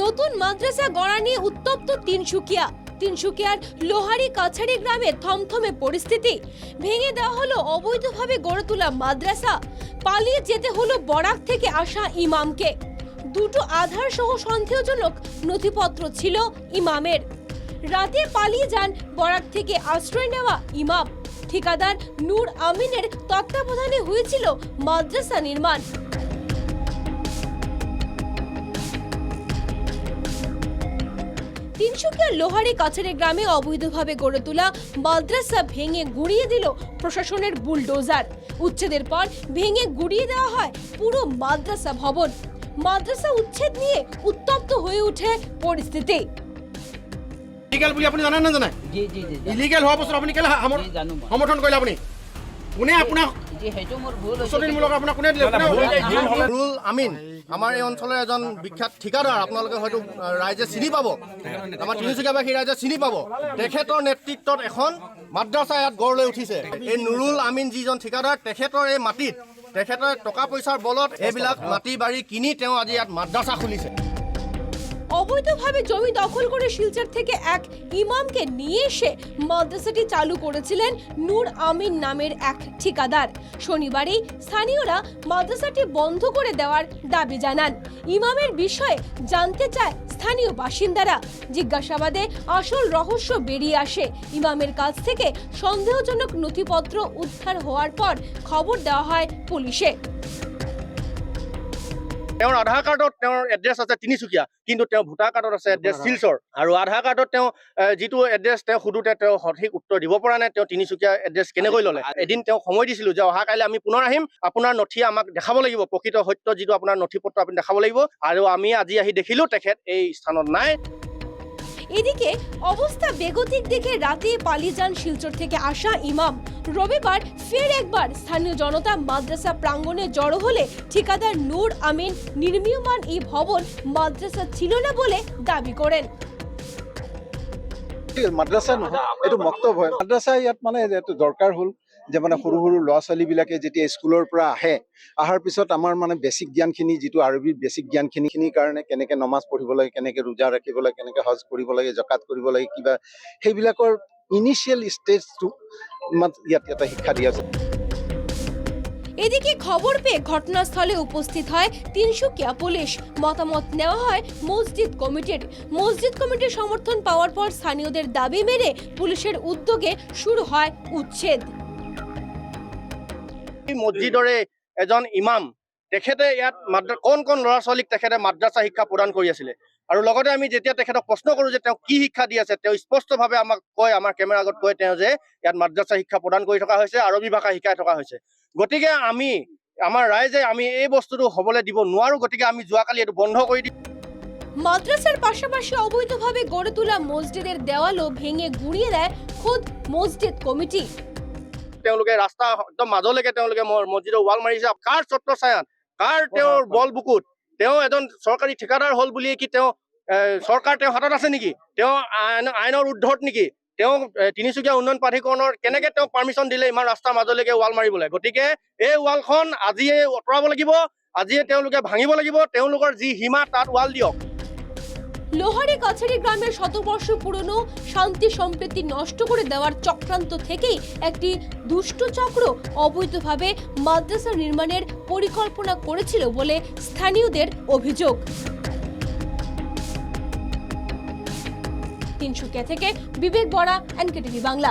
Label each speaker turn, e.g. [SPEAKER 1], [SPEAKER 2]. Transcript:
[SPEAKER 1] নতুন মাদ্রাসা গড়া নিয়ে উত্তপ্ত তিনসুকিয়া। তিনসুকিয়ার লোহারি কাছাড়ি গ্রামে থমথমে পরিস্থিতি। ভেঙে দেওয়া হলো অবৈধভাবে গড়ে তোলা মাদ্রাসা। পালিয়ে যেতে হলো বরাক থেকে আসা ইমামকে। দুটো আধার সহ সন্দেহজনক নথিপত্র ছিল ইমামের। রাতে পালিয়ে যান বরাক থেকে আশ্রয় নেওয়া ইমাম। ঠিকাদার নূর আমিনের তত্ত্বাবধানে হয়েছিল মাদ্রাসা নির্মাণ। তিনসুকিয়ার লোহারি কাছাড়ি গ্রামে অবৈধভাবে গড়ে তোলা মাদ্রাসা ভেঙে গুড়িয়ে দিল প্রশাসনের বুলডোজার। উচ্ছেদের পর ভেঙে গুড়িয়ে দেওয়া হয় পুরো মাদ্রাসা ভবন। মাদ্রাসা উচ্ছেদ নিয়ে উত্তপ্ত হয়ে ওঠে পরিস্থিতি।
[SPEAKER 2] ইলিগেল বুলি আপুনি জানে নে জানে
[SPEAKER 3] জি জি জি।
[SPEAKER 2] ইলিগেল হোৱা বস্তু আপুনি কেলে। সমৰ্থন কৰিলে আপুনি? কোনে আপোনাক নুৰুল আমিন। আমাৰ এই অঞ্চলৰ এজন বিখ্যাত ঠিকাদাৰ আপোনালোকে হয়তো ৰাইজে চিনি পাব। আমাৰ তিনিচুকীয়াবাসী ৰাইজে চিনি পাব। তেখেতৰ নেতৃত্বত এখন মাদ্ৰাছা ইয়াত গঢ় লৈ উঠিছে। এই নুৰুল আমিন যিজন ঠিকাদাৰ তেখেতৰ এই মাটিত তেখেতৰ টকা পইচাৰ বলত এইবিলাক মাটি বাৰী কিনি তেওঁ আজি ইয়াত মাদ্ৰাছা খুলিছে।
[SPEAKER 1] অবৈধভাবে জমি দখল করে শিলচর থেকে এক ইমামকে নিয়ে এসে মাদ্রাসাটি চালু করেছিলেন নূর আমিন নামের এক ঠিকাদার। শনিবারই স্থানীয়রা মাদ্রাসাটি বন্ধ করে দেওয়ার দাবি জানান। ইমামের বিষয়ে জানতে চায় স্থানীয় বাসিন্দারা। জিজ্ঞাসাবাদে আসল রহস্য বেরিয়ে আসে। ইমামের কাছ থেকে সন্দেহজনক নথিপত্র উদ্ধার হওয়ার পর খবর দেওয়া হয় পুলিশে।
[SPEAKER 2] তেওঁৰ আধাৰ কাৰ্ডত তেওঁৰ এড্ৰেছ আছে তিনিচুকীয়া কিন্তু তেওঁ ভোটাৰ কাৰ্ডত আছে এড্ৰেছ শিলচৰ আৰু আধাৰ কাৰ্ডত তেওঁ যিটো এড্ৰেছ তেওঁ সোধোতে তেওঁ সঠিক উত্তৰ দিব পৰা নাই তেওঁ তিনিচুকীয়া এড্ৰেছ কেনেকৈ ল'লে এদিন তেওঁ সময় দিছিলোঁ যে অহা কাইলৈ আমি পুনৰ আহিম আপোনাৰ নথি আমাক দেখাব লাগিব প্ৰকৃত সত্য যিটো আপোনাৰ নথি পত্ৰ আপুনি দেখাব লাগিব আৰু আমি আজি আহি দেখিলোঁ তেখেত এই স্থানত নাই
[SPEAKER 1] এদিকে অবস্থা বেগতিক দেখে রাতে পালিয়ে যান শিলচর থেকে আসা ইমাম রবিবার ফের একবার স্থানীয় জনতা মাদ্রাসা প্রাঙ্গণে জড়ো হলে ঠিকাদার নূর আমিন নির্মীয়মান এই ভবন মাদ্রাসা ছিল না বলে দাবি করেন।
[SPEAKER 4] মাদ্ৰাছা নহয় এইটো মক্তব হয়। মাদ্ৰাছা ইয়াত মানে এইটো দৰকাৰ হ'ল যে মানে সৰু সৰু ল'ৰা ছোৱালীবিলাকে যেতিয়া স্কুলৰ পৰা আহে অহাৰ পিছত আমাৰ মানে বেছিক জ্ঞানখিনি, যিটো আৰবীৰ বেছিক জ্ঞানখিনি খিনিৰ কাৰণে কেনেকে নমাজ পঢ়িব লাগে, কেনেকে ৰোজা ৰাখিব লাগে, কেনেকে হজ কৰিব লাগে, জকাত কৰিব লাগে, কিবা সেইবিলাকৰ ইনিচিয়েল ষ্টেজটো মাত- ইয়াত এটা শিক্ষা দিয়া যায়
[SPEAKER 1] এদিকে খবর পেয়ে ঘটনাস্থলে উপস্থিত হয় তিনসুকিয়া পুলিশ। মতামত নেওয়া হয় মসজিদ কমিটির। মসজিদ কমিটির সমর্থন পাওয়ার পর স্থানীয়দের দাবি মেনে পুলিশের উদ্যোগে শুরু হয় উচ্ছেদ।
[SPEAKER 2] এই মছজিদৰে এজন ইমাম তেখেতে ইয়াত মাদ্ৰা কণ কণ ল'ৰা ছোৱালীক তেখেতে মাদ্ৰাছা শিক্ষা প্ৰদান কৰি আছিলে? আৰু লগতে আমি যেতিয়া তেখেতক প্ৰশ্ন কৰোঁ যে তেওঁ কি শিক্ষা দি আছে তেওঁ স্পষ্টভাৱে আমাক কয় আমাৰ কেমেৰাৰ আগত কয় তেওঁ যে ইয়াত মাদ্ৰাছা শিক্ষা প্ৰদান কৰি থকা হৈছে আৰবী ভাষা শিকাই থকা হৈছে। গতিকে আমি আমাৰ ৰাইজে আমি এই বস্তুটো হ'বলৈ দিব নোৱাৰোঁ গতিকে আমি যোৱাকালি এইটো বন্ধ কৰি দিম।
[SPEAKER 1] মাদ্রাসার পাশাপাশি অবৈধভাবে গড়ে তোলা মসজিদের দেওয়ালও ভেঙে গুঁড়িয়ে দেয় খোদ মসজিদ কমিটি।
[SPEAKER 2] তেওঁলোকে ৰাস্তা একদম মাজলৈকে তেওঁলোকে ম- মছজিদৰ ৱাল মাৰিছে। কাৰ ছত্ৰ কাৰ তেওঁৰ বল বুকুত? তেওঁ এজন চৰকাৰী ঠিকাদাৰ হ'ল বুলিয়ে কি তেওঁ চৰকাৰ তেওঁৰ হাতত আছে নেকি? তেওঁ আইন আইনৰ উৰ্ধত নেকি? তেওঁ তিনিচুকীয়া উন্নয়ন প্ৰাধিকৰণৰ কেনেকে তেওঁক পাৰ্মিশ্যন দিলে ইমান ৰাস্তাৰ মাজলৈকে ৱাল মাৰিবলৈ? গতিকে এই ৱালখন আজিয়ে আঁতৰাব লাগিব আজিয়ে তেওঁলোকে ভাঙিব লাগিব তেওঁলোকৰ যি সীমা তাত ৱাল দিয়ক।
[SPEAKER 1] লোহারে কাছারি গ্রামের শতবর্ষ পুরনো শান্তি সম্প্রীতি নষ্ট করে দেওয়ার চক্রান্ত থেকেই একটি দুষ্ট চক্র অবৈধভাবে মাদ্রাসা নির্মাণের পরিকল্পনা করেছিল বলে স্থানীয়দের অভিযোগ। তিনসুকিয়া থেকে বিবেক বড়া এনকেটিভি বাংলা।